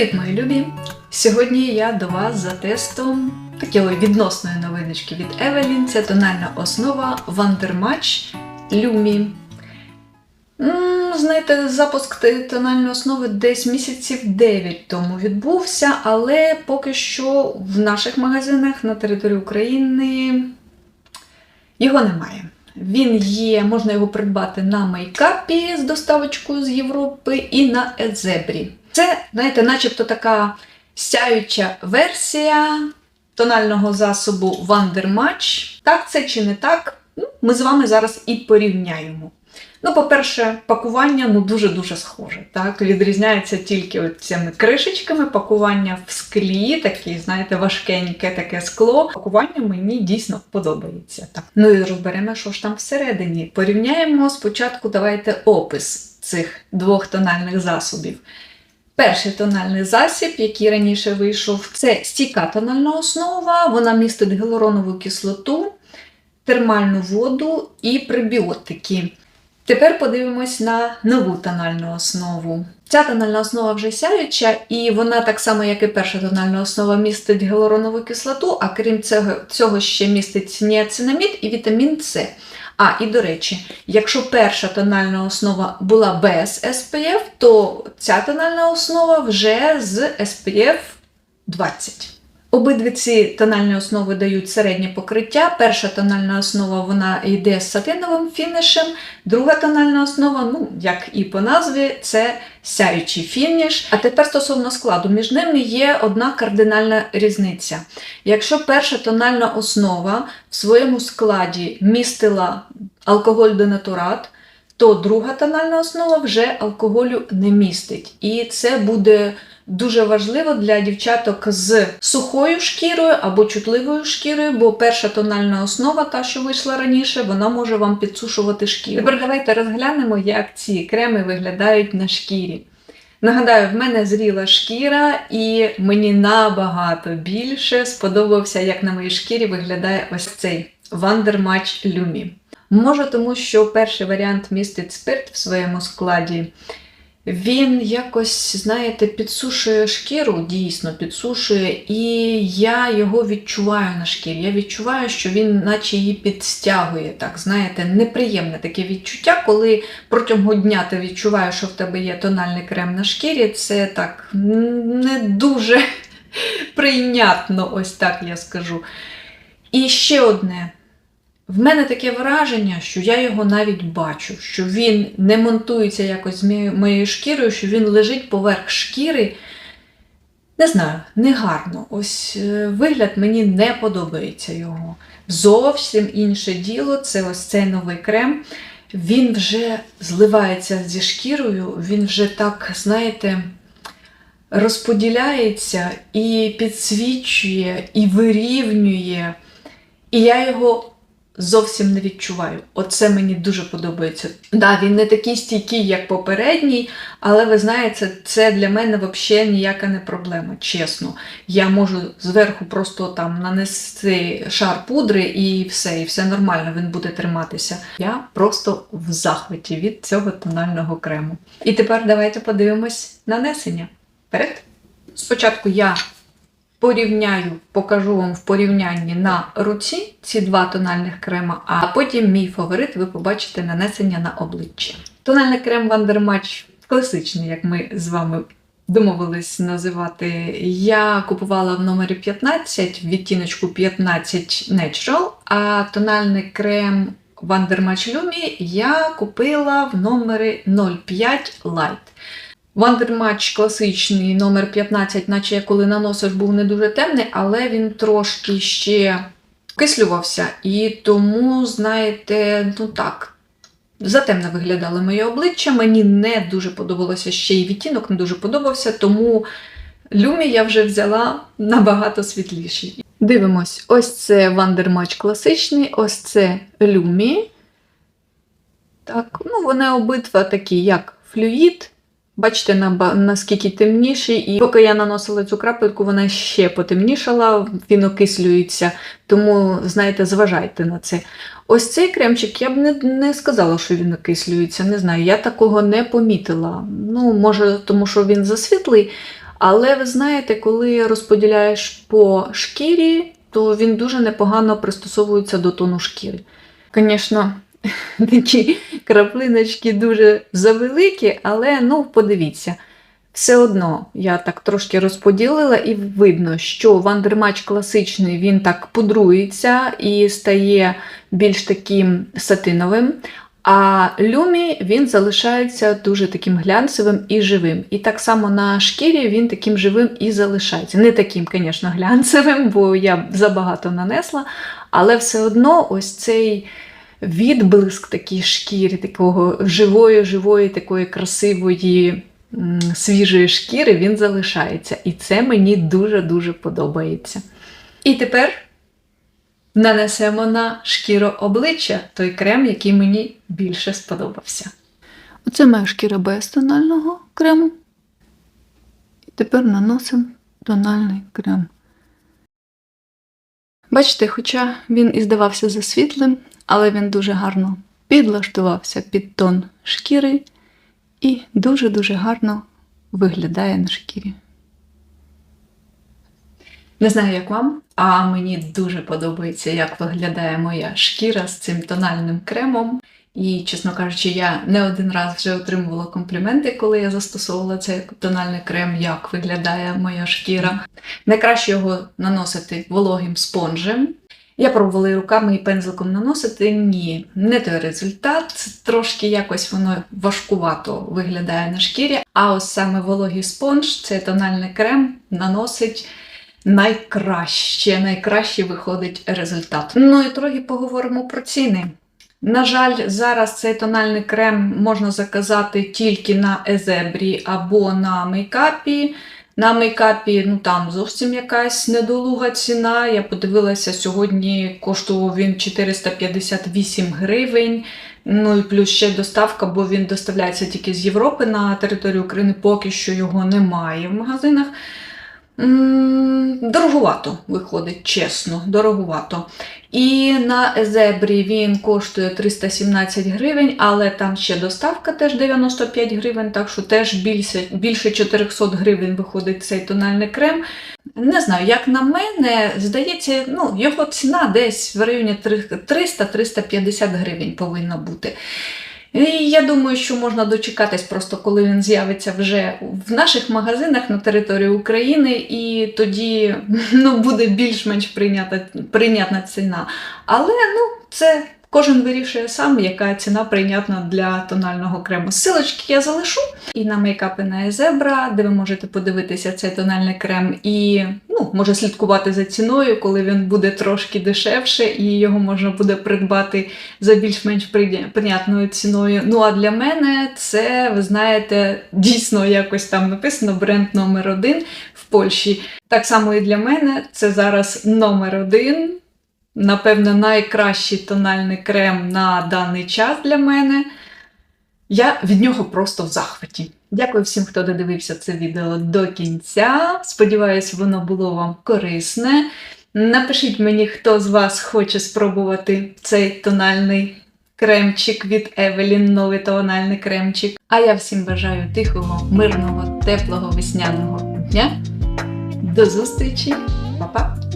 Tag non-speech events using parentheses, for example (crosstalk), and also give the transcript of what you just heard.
Привіт, мої любі! Сьогодні я до вас за тестом такої відносної новиночки від Evelyn. Це тональна основа Wondermatch Lumi. Знаєте, запуск тональної основи десь місяців 9 тому відбувся, але поки що в наших магазинах на території України його немає. Він є, можна його придбати на мейкапі з доставочкою з Європи і на Езебрі. Це, знаєте, начебто така сяюча версія тонального засобу Wondermatch. Так це чи не так? Ну, ми з вами зараз і порівняємо. Ну, по-перше, пакування ну, дуже-дуже схоже. Так? Відрізняється тільки цими кришечками, пакування в склі, таке, знаєте, важкеньке таке скло. Пакування мені дійсно подобається. Так. Ну і розберемо, що ж там всередині. Порівняємо спочатку, давайте опис цих двох тональних засобів. Перший тональний засіб, який раніше вийшов, це стійка тональна основа. Вона містить гіалуронову кислоту, термальну воду і пребіотики. Тепер подивимось на нову тональну основу. Ця тональна основа вже сяюча, і вона так само, як і перша тональна основа, містить гіалуронову кислоту, а крім цього, цього ще містить ніацинамід і вітамін С. А, і до речі, якщо перша тональна основа була без SPF, то ця тональна основа вже з SPF 20. Обидві ці тональні основи дають середнє покриття. Перша тональна основа вона йде з сатиновим фінішем, друга тональна основа, ну, як і по назві, це сяючий фініш. А тепер стосовно складу, між ними є одна кардинальна різниця. Якщо перша тональна основа в своєму складі містила алкоголь денатурат, то друга тональна основа вже алкоголю не містить. І це буде дуже важливо для дівчаток з сухою шкірою або чутливою шкірою, бо перша тональна основа, та, що вийшла раніше, вона може вам підсушувати шкіру. Тепер давайте розглянемо, як ці креми виглядають на шкірі. Нагадаю, в мене зріла шкіра, і мені набагато більше сподобався, як на моїй шкірі виглядає ось цей Wondermatch Lumi. Може, тому що перший варіант містить спирт в своєму складі. Він якось, знаєте, підсушує шкіру, дійсно підсушує, і я його відчуваю на шкірі. Я відчуваю, що він наче її підстягує. Так, знаєте, неприємне таке відчуття, коли протягом дня ти відчуваєш, що в тебе є тональний крем на шкірі. Це так не дуже (laughs) прийнятно, ось так я скажу. І ще одне. В мене таке враження, що я його навіть бачу, що він не монтується якось з моєю- шкірою, що він лежить поверх шкіри. Не знаю, негарно. Ось е, вигляд мені не подобається його. Зовсім інше діло це ось цей новий крем. Він вже зливається зі шкірою, він вже так, знаєте, розподіляється і підсвічує, і вирівнює. І я його зовсім не відчуваю. Оце мені дуже подобається. Да, він не такий стійкий, як попередній, але ви знаєте, це для мене взагалі ніяка не проблема, чесно. Я можу зверху просто там нанести шар пудри і все, і все нормально, він буде триматися. Я просто в захваті від цього тонального крему. І тепер давайте подивимось нанесення. Вперед! Спочатку я порівняю, покажу вам в порівнянні на руці ці два тональних крема, а потім мій фаворит ви побачите нанесення на обличчя. Тональний крем Wondermatch класичний, як ми з вами домовились називати. Я купувала в номері 15 в відтіночку 15 Natural, а тональний крем Wondermatch Lumi я купила в номері 05 Light. Wondermatch класичний номер 15, наче я коли наносиш, був не дуже темний, але він трошки ще кислювався. І тому, знаєте, ну так, затемно виглядало моє обличчя. Мені не дуже подобалося ще й відтінок, не дуже подобався, тому люмі я вже взяла набагато світліший. Дивимось, ось це Wondermatch класичний, ось це люмі. Так, ну вони обидва такі, як флюїд. Бачите, наскільки темніший, і поки я наносила цю крапельку, вона ще потемнішала, він окислюється. Тому, знаєте, зважайте на це. Ось цей кремчик я б не, не сказала, що він окислюється. Не знаю, я такого не помітила. Ну, може, тому що він засвітлий, Але ви знаєте, коли розподіляєш по шкірі, то він дуже непогано пристосовується до тону шкіри. Звісно, (laughs) такі краплиночки дуже завеликі, але ну, подивіться. Все одно я так трошки розподілила, і видно, що вандермач класичний він так пудрується і стає більш таким сатиновим. А люмі він залишається дуже таким глянцевим і живим. І так само на шкірі він таким живим і залишається. Не таким, звісно, глянцевим, бо я забагато нанесла, але все одно ось цей відблиск такій шкірі, такого живої, живої, такої красивої, свіжої шкіри, він залишається. І це мені дуже-дуже подобається. І тепер нанесемо на шкіру обличчя той крем, який мені більше сподобався. Оце моя шкіра без тонального крему. І тепер наносимо тональний крем. Бачите, хоча він і здавався засвітлим, але він дуже гарно підлаштувався під тон шкіри і дуже-дуже гарно виглядає на шкірі. Не знаю, як вам, а мені дуже подобається, як виглядає моя шкіра з цим тональним кремом. І, чесно кажучи, я не один раз вже отримувала компліменти, коли я застосовувала цей тональний крем, як виглядає моя шкіра. Найкраще його наносити вологим спонжем. Я пробувала і руками і пензликом наносити. Ні, не той результат. Трошки якось воно важкувато виглядає на шкірі. А ось саме вологий спонж, цей тональний крем, наносить найкраще, найкраще виходить результат. Ну і трохи поговоримо про ціни. На жаль, зараз цей тональний крем можна заказати тільки на Езебрі або на мейкапі. На мейкапі ну там зовсім якась недолуга ціна. Я подивилася, сьогодні коштував він 458 гривень. Ну і плюс ще доставка, бо він доставляється тільки з Європи на територію України, поки що його немає в магазинах. М, Дороговато виходить, чесно, дороговато. І на Езебрі він коштує 317 гривень, але там ще доставка теж 95 гривень, так що теж більше, більше 400 гривень виходить цей тональний крем. Не знаю, як на мене, здається, ну, його ціна десь в районі 300-350 гривень повинна бути. І я думаю, що можна дочекатись просто, коли він з'явиться вже в наших магазинах на території України, і тоді ну, буде більш-менш прийнятна ціна. Але ну, це кожен вирішує сам, яка ціна прийнятна для тонального крему. Силочки я залишу і на мейкапи на Езебра, де ви можете подивитися цей тональний крем і ну, може слідкувати за ціною, коли він буде трошки дешевше, і його можна буде придбати за більш-менш прийнятною ціною. Ну а для мене це, ви знаєте, дійсно якось там написано бренд номер один в Польщі. Так само і для мене це зараз номер один. Напевно, найкращий тональний крем на даний час для мене. Я від нього просто в захваті. Дякую всім, хто додивився це відео до кінця. Сподіваюсь, воно було вам корисне. Напишіть мені, хто з вас хоче спробувати цей тональний кремчик від Евелін, новий тональний кремчик. А я всім бажаю тихого, мирного, теплого весняного дня. До зустрічі, Па-па!